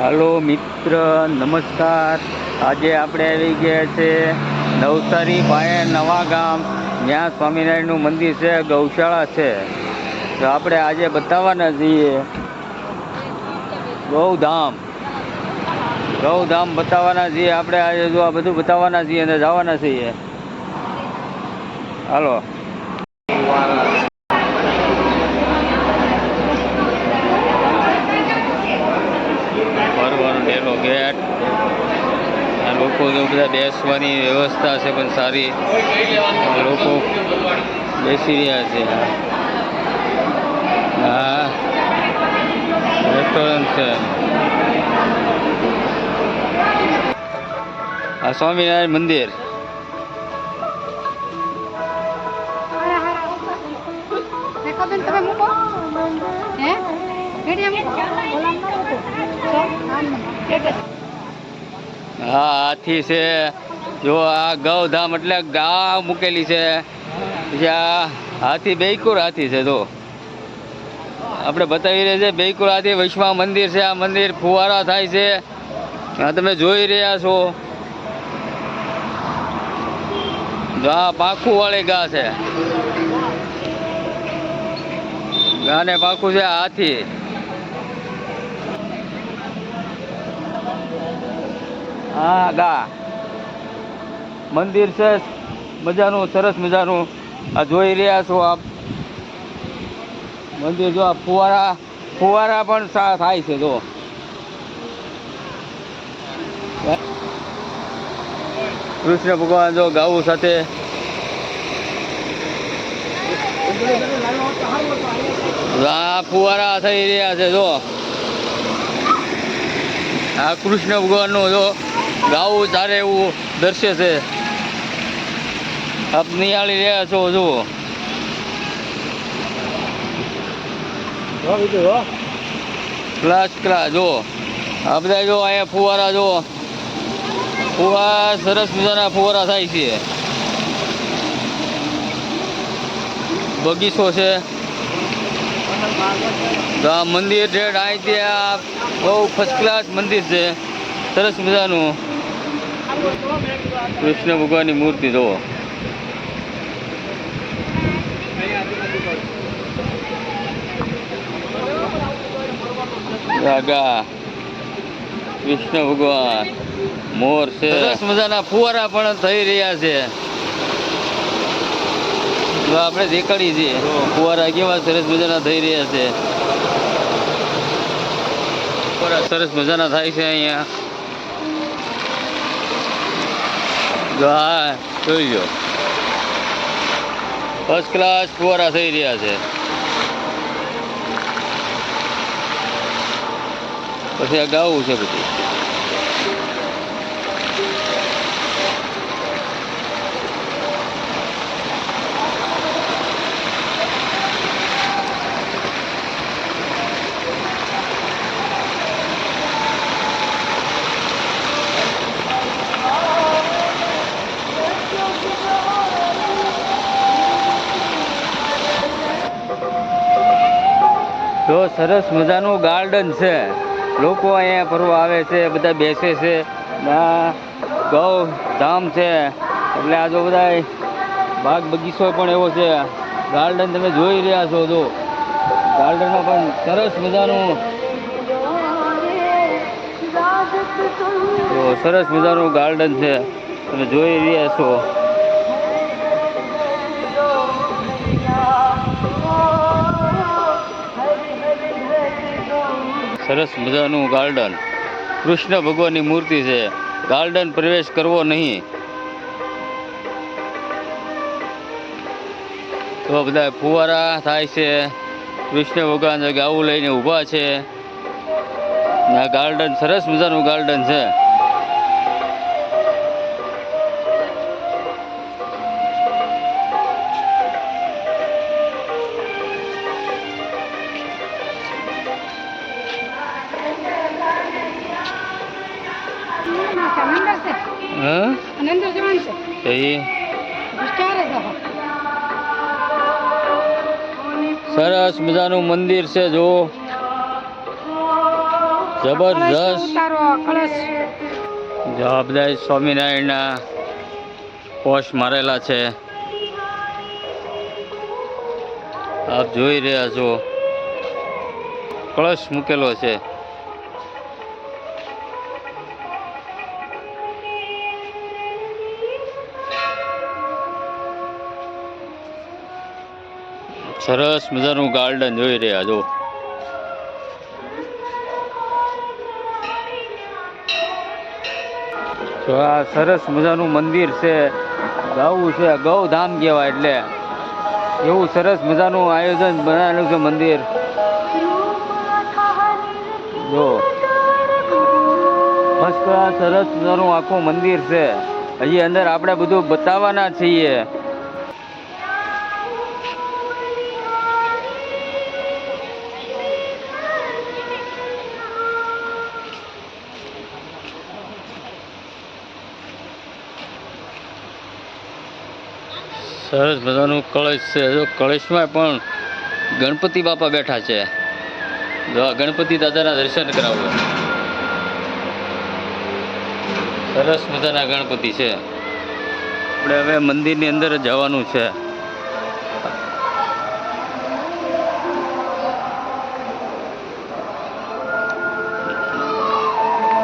હાલો મિત્ર, નમસ્કાર. આજે આપણે આવી ગયા છે નવસારી પાસે નવા ગામ. જ્યાં સ્વામિનારાયણનું મંદિર છે, ગૌશાળા છે. તો આપણે આજે બતાવવાના છીએ ગૌધામ. ગૌધામ બતાવવાના છીએ. આપણે આજે જો આ બધું બતાવવાના છીએ અને જવાના છીએ. હાલો ભરવાનો ડેલો ગેટ આ લોકો જો બધા બેસવાની વ્યવસ્થા છે, પણ સારી. લોકો બેસી રહ્યા છે. હા. રેસ્ટોરન્ટ છે. આ સ્વામિનારાયણ મંદિર. હા હાથી છે. જો આ ગૌધામ એટલે ગા મૂકેલી છે. હાથી બેકુર હાથી છે, જો. આપણે બતાવી રહ્યા છે બેકુર હાથી વૈષ્ણવ મંદિર છે. આ મંદિર ફુવારા થાય છે. આ તમે જોઈ રહ્યા છો. ગા પાખું વાળી ગા છે. ગાને પાખું છે હાથી. હા ગા. મંદિર છે. મજાનું, સરસ મજાનું. આ જોઈ રહ્યા છો આપ. મંદિર જો આ ફુવારા ફુવારા પણ થાય છે, જો. કૃષ્ણ ભગવાન જો ગાવું સાથે. ફુવારા થઈ રહ્યા છે, જો. આ કૃષ્ણ ભગવાનનું જો ગાવું, ચારે એવું દર્શ્ય છે. આપ નિહાળી રહ્યા છો જુઓ. ક્લાસ ક્લાસ જો. આ બધા જો અહીંયા ફુવારા જો ફુવારા સરસ મજાના ફુવારા થાય છે. બગીચો છે. તો આ મંદિર છે અહીંથી આ બહુ ફર્સ્ટ ક્લાસ મંદિર છે. સરસ મજાનું. કૃષ્ણ ભગવાનની મૂર્તિ જુઓ. રાગા કૃષ્ણ ભગવાન મોર છે. સરસ મજાના ફુવારા પણ થઈ રહ્યા છે. આપણે દેખાડી છીએ ફુવારા કેવા સરસ મજાના થઈ રહ્યા છે. ફુવારા સરસ મજાના થાય છે અહીંયા. હા. જોઈ જો ફર્સ્ટ ક્લાસ ફુવારા થઈ રહ્યા છે. પછી આ ગાવું છે બધું. તો સરસ મજાનું ગાર્ડન છે. લોકો અહીંયા ફરવા આવે છે બધા બેસે છે. ગૌ ધામ છે. એટલે આ જો બધા બાગ બગીચો પણ એવો છે. ગાર્ડન તમે જોઈ રહ્યા છો જો. ગાર્ડનમાં પણ સરસ મજાનું તો સરસ મજાનું ગાર્ડન છે. તમે જોઈ રહ્યા છો. સરસ મજાનું ગાર્ડન. કૃષ્ણ ભગવાનની મૂર્તિ છે. ગાર્ડન પ્રવેશ કરવો નહીં. તો બધા ફુવારા થાય છે. કૃષ્ણ ભગવાન ગાવું લઈને ઊભા છે. આ ગાર્ડન સરસ મજાનું ગાર્ડન છે. મંદિર છે જો જબરજસ્ત. જવાબદારી સ્વામિનારાયણના પોસ્ટ મારેલા છે. આપ જોઈ રહ્યા છો. કળશ મૂકેલો છે. સરસ મજાનું ગાર્ડન જોઈ રહ્યા જો તો આ સરસ મજાનું મંદિર છે. ગાવું છે, ગૌધામ કહેવાય એટલે. એવું સરસ મજાનું આયોજન બનાવેલું છે મંદિર. જો. ફર્સ્ટ ક્લાસ સરસ મજાનું આખું મંદિર છે. હજી અંદર આપણે બધું બતાવવાના છીએ. સરસ મજાનું કળશ છે. જો કળશમાં પણ ગણપતિ બાપા બેઠા છે. ગણપતિ દાદાના દર્શન કરાવો. સરસ મજાના ગણપતિ છે. આપણે હવે મંદિરની અંદર જવાનું છે.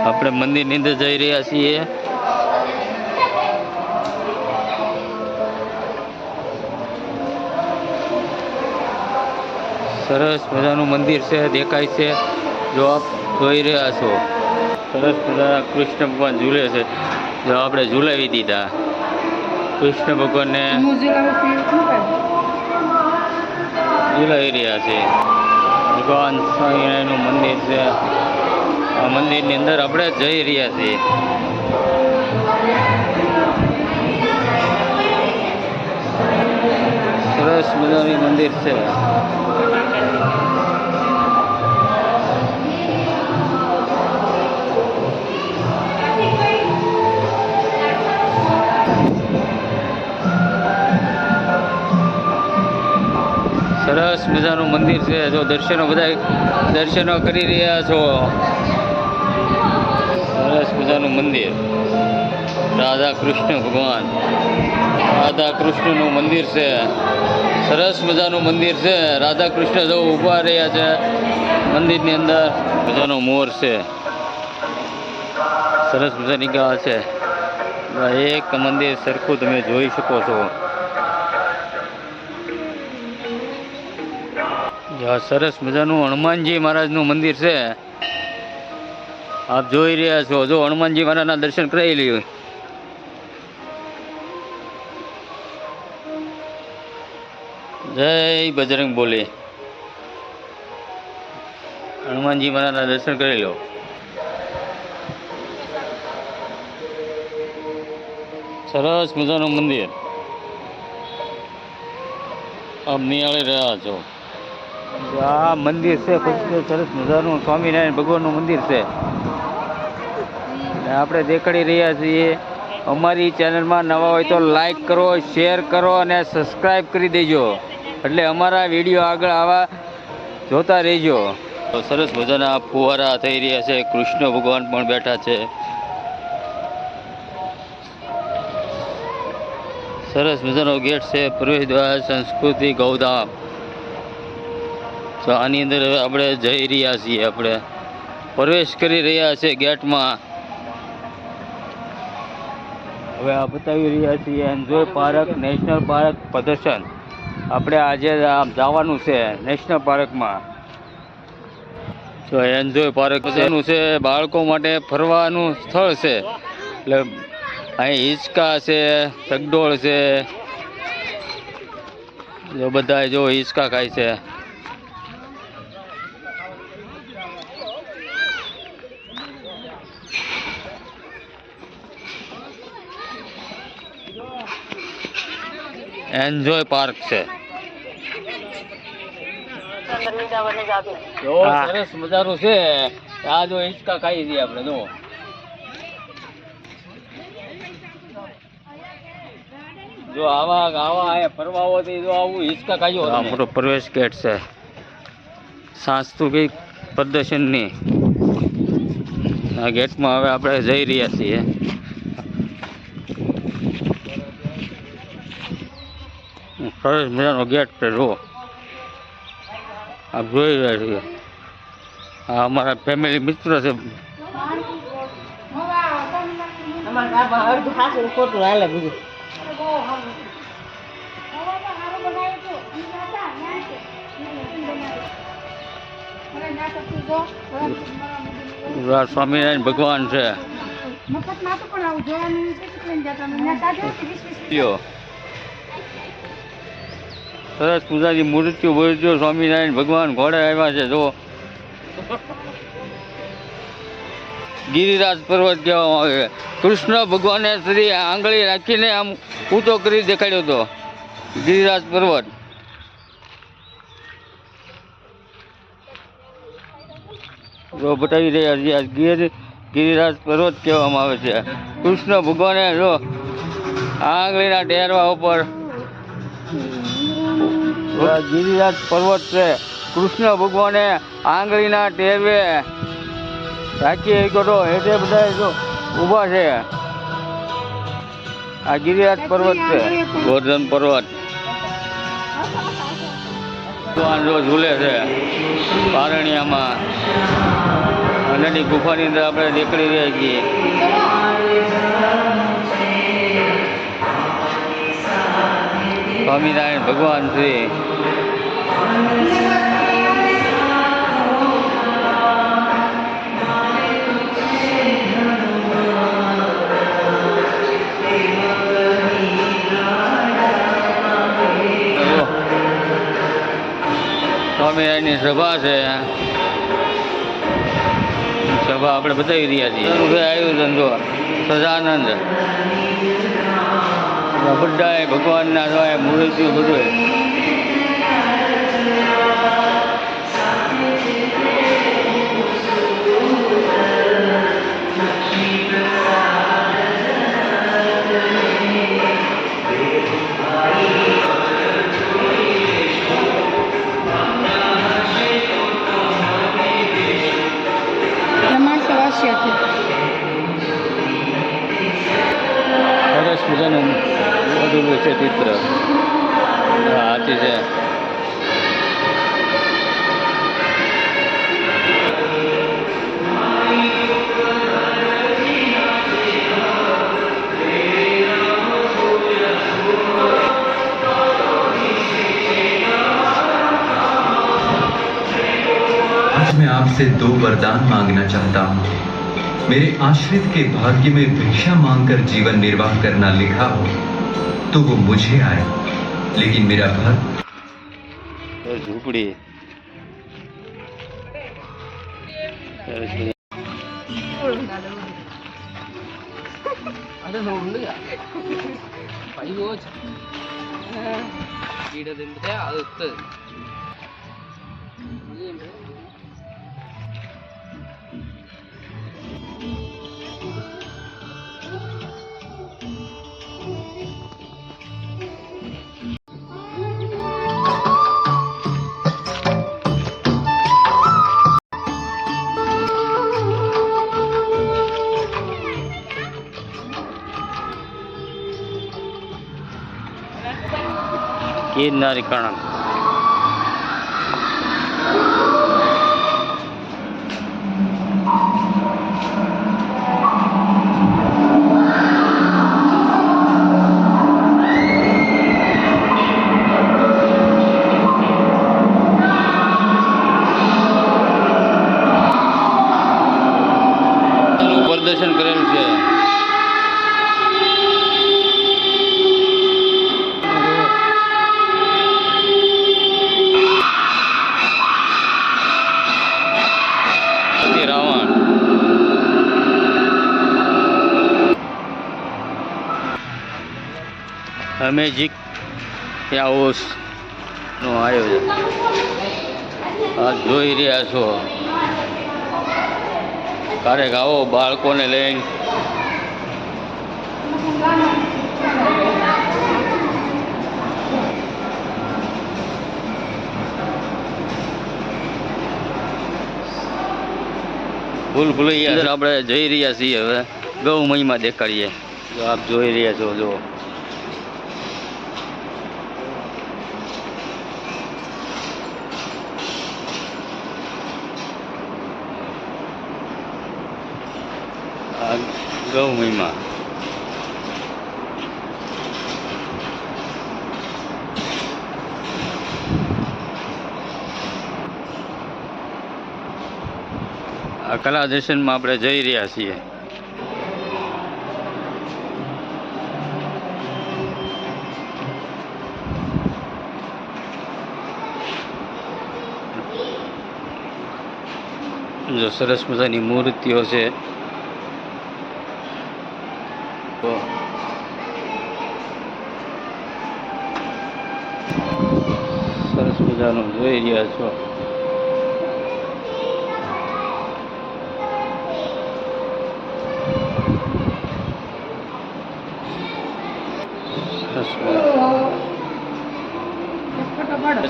આપણે મંદિરની અંદર જઈ રહ્યા છીએ. સરસ મજાનું મંદિર છે, દેખાય છે. જો આપ જોઈ રહ્યા છો. સરસ મજાના કૃષ્ણ ભગવાન ઝૂલે છે. જો આપણે ઝૂલાવી દીધા. કૃષ્ણ ભગવાનને ઝૂલાવી રહ્યા છે. ભગવાન સ્વામિનારાયણનું મંદિર છે. આ મંદિરની અંદર આપણે જઈ રહ્યા છીએ. સરસ મજાની મંદિર છે. સરસ મજાનું મંદિર છે. જો દર્શનો બધા દર્શનો કરી રહ્યા છો. સરસ મજાનું મંદિર. રાધા કૃષ્ણ ભગવાન. રાધા કૃષ્ણનું મંદિર છે. સરસ મજાનું મંદિર છે. રાધા કૃષ્ણ જો ઊભા રહ્યા છે મંદિરની અંદર. મજાનો મોર છે. સરસ મજાની ગા છે. એક મંદિર સરખું તમે જોઈ શકો છો. સરસ મજાનું હનુમાનજી મહારાજનું મંદિર છે. આપ જોઈ રહ્યા છો, જો હનુમાનજી મહારાજના દર્શન કરાવી લ્યો જય બજરંગ બોલે. હનુમાનજી મહારાજના દર્શન કરી લો. સરસ મજાનું મંદિર. આપ નિહાળી રહ્યા છો. આ મંદિર છે, ખૂબ સરસ મજાનું. સ્વામિનારાયણ ભગવાનનું મંદિર છે. આપણે દેખાડી રહ્યા છીએ. અમારી ચેનલમાં નવા હોય તો લાઈક કરો, શેર કરો અને સબસ્ક્રાઈબ કરી દેજો. એટલે અમારા વીડિયો આગળ આવા જોતા રહેજો. સરસ મજાના ફુવારા થઈ રહ્યા છે. કૃષ્ણ ભગવાન પણ બેઠા છે. સરસ મજાનો ગેટ છે. પ્રવેશ દ્વાર સંસ્કૃતિ ગૌધામ. તો આની અંદર આપણે જઈ રહ્યા છીએ આપણે. પ્રવેશ કરી રહ્યા છે ગેટમાં. હવે આ બતાવી રહ્યા છીએ એન્જોય પાર્ક, નેશનલ પાર્ક પ્રદર્શન. આપણે આજે જવાનું છે નેશનલ પાર્કમાં. તો એન્જોય પાર્ક એનું છે, બાળકો માટે ફરવાનું સ્થળ છે. એટલે અહીં હિંચકા છે તગડોળ છે. બધા જો હિંચકા ખાય છે. એન્જોય પાર્ક છે. સરસ મજાનું છે. આ જો હિંચકા ખાઈ છીએ આપણે જો જો આવા આવા આયા ફરવા આવો જો આવું હિંચકા ખાઈ આપણો પ્રવેશ ગેટ છે. સાંસ્કૃતિક પ્રદર્શનની. આ ગેટમાં હવે આપણે જઈ રહ્યા છીએ. સરસ મજાનો ગેટ છે જુઓ. આપ જોઈ રહ્યા છીએ આ અમારા ફેમિલી મિત્ર છે. સ્વામિનારાયણ ભગવાન છે. સરસ પૂજાની મૂર્તિઓ મૂર્તિઓ સ્વામિનારાયણ ભગવાન ઘોડે આવ્યા છે જો ગિરિરાજ પર્વત કહેવામાં આવે છે. કૃષ્ણ ભગવાને શ્રી આંગળી રાખીને આમ ઊંચો કરી દેખાડ્યો હતો. ગિરિરાજ પર્વત. જો બતાવી રહ્યા છીએ, આ ગિર, ગિરિરાજ પર્વત કહેવામાં આવે છે. કૃષ્ણ ભગવાને જો આંગળીના ટેરવા ઉપર ગિરિરાજ પર્વત છે. કૃષ્ણ ભગવાને આંગળીના ટેરવે રાખી તો એટલે બધા ઊભા છે. આ ગિરિરાજ પર્વત છે. ગોર્ધન પર્વત. આંધો ઝૂલે છે પારણિયામાં. અંદરની ગુફાની અંદર આપણે નીકળી રહ્યા છીએ. સ્વામિનારાયણ ભગવાન જુઓ. સ્વામિનારાયણની સભા છે. સભા આપણે બતાવી રહ્યા છીએ. આવ્યું ધંધો આયોજન જો સજાનંદ બધા ભગવાનના જોય મૂર્તિઓ બધું માણસો વાસ્યા છે સરસ મજાનું બધું છે ચિત્ર આ હાથી છે आज मैं आपसे दो वरदान मांगना चाहता हूँ मेरे आश्रित के भाग्य में भिक्षा मांगकर जीवन निर्वाह करना लिखा हो तो वो मुझे आए लेकिन मेरा घर झोपड़ी అదే నువ్వు ગિરનારી કણક. અમેજિક હાઉસનું આયોજન જોઈ રહ્યા છો. ક્યારેક આવો બાળકોને લઈને. ભૂલ ભૂલૈયા આપણે જઈ રહ્યા છીએ હવે. ગૌ મહિમા દેખાડીએ આપ જોઈ રહ્યા છો જો આ ગૌ મહિમા. આ કલા દર્શનમાં આપણે જઈ રહ્યા છીએ. જો સરસ મજાની મૂર્તિઓ છે તો સરસ મજાનું જોઈ રહ્યા છો.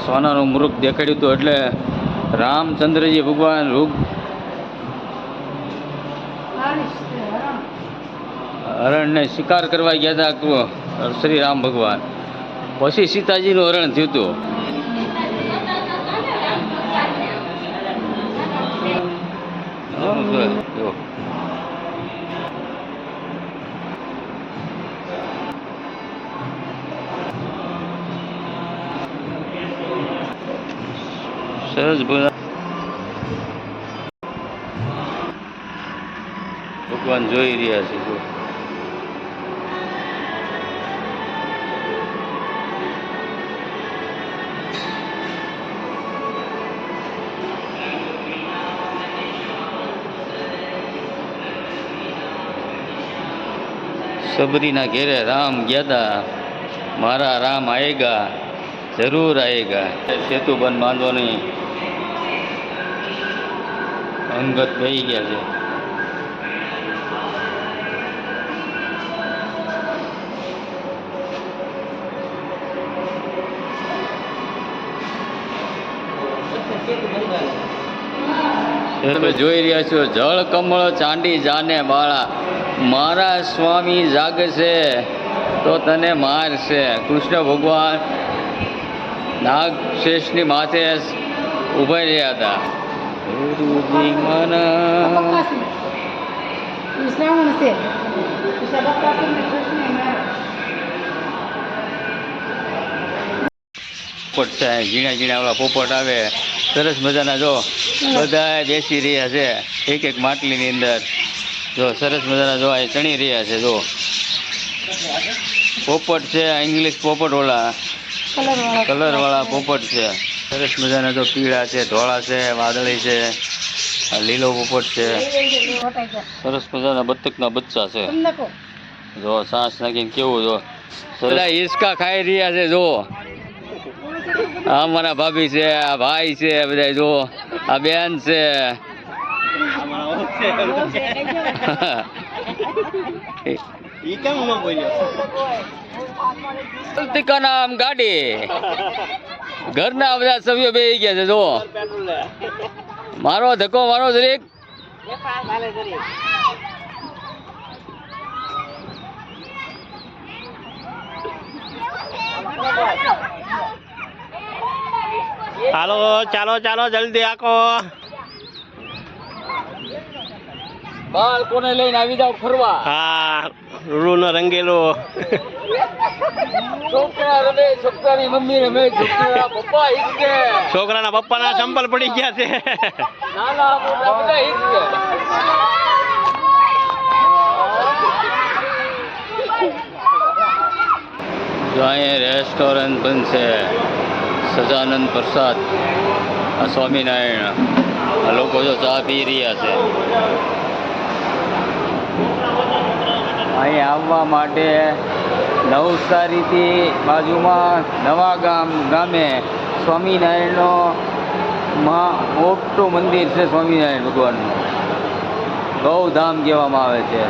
સોનાનું મૃગ દેખાડ્યું હતું એટલે રામચંદ્રજી ભગવાન રૂપ હરણને શિકાર કરવા ગયા હતા શ્રી રામ ભગવાન. પછી સીતાજીનું હરણ થયું હતું. સરસ બધા ભગવાન જોઈ રહ્યા છે સબરીના ઘેરે રામ ગયા હતા મારા રામ આયેગા જરૂર આવેગા સેતુ બંધ બાંધવાની અંગત થઈ ગયા છે. તમે જોઈ રહ્યા છો, જળ કમળ ચાંદી જાને બાળા. મારા સ્વામી જાગશે તો તને મારશે. કૃષ્ણ ભગવાન નાગ શેષની માથે ઊભા રહ્યા હતા. ગુરુજી માના. શ્રાવણ. પોપટ છે ઝીણા ઝીણા ઓલા પોપટ આવે સરસ મજાના જો બધા બેસી રહ્યા છે એક એક માટલીની અંદર જો સરસ મજાના જો ચણી રહ્યા છે જો પોપટ છે ઇંગ્લિશ પોપટ ઓલા કલર વાળા પોપટ છે. સરસ મજાના જો પીળા છે ધોળા છે વાદળી છે આ લીલો પોપટ છે. સરસ મજાના બતકના બચ્ચા છે. જો સાસ નાખીને કેવું જો. બધા હિસકા ખાઈ રહ્યા છે જો. આ મારા ભાભી છે આ ભાઈ છે બધા જો. આ બેન છે. ઈ કેમ ન બોલ્યો કા નામ ગાડી? ઘરના બધા સભ્યો બે ગયા છે જો મારો ધક્કો મારો દરેક હાલો ચાલો ચાલો જલ્દી આકો. બાળકોને લઈને આવી જાવ ફરવા. હા રૂ નો રંગેલો છોકરાની પપ્પાના ચંપલ પડી ગયા છે. જો અહીંયા રેસ્ટોરન્ટ પણ છે સજાનંદ પ્રસાદ આ સ્વામિનારાયણ. આ લોકો જો ચા પી રહ્યા છે. અહીં આવવા માટે નવસારીથી બાજુમાં નવા ગામ, ગામે સ્વામિનારાયણનો માં મોટું મંદિર છે સ્વામિનારાયણ ભગવાનનું. ગૌધામ કહેવામાં આવે છે.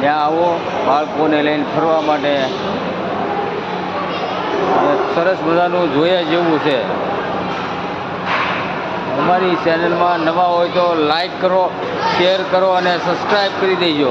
ત્યાં આવો બાળકોને લઈને ફરવા માટે. સરસ મજાનું જોયા જેવું છે. અમારી ચેનલમાં નવા હોય તો લાઈક કરો શેર કરો અને સબસ્ક્રાઈબ કરી દેજો.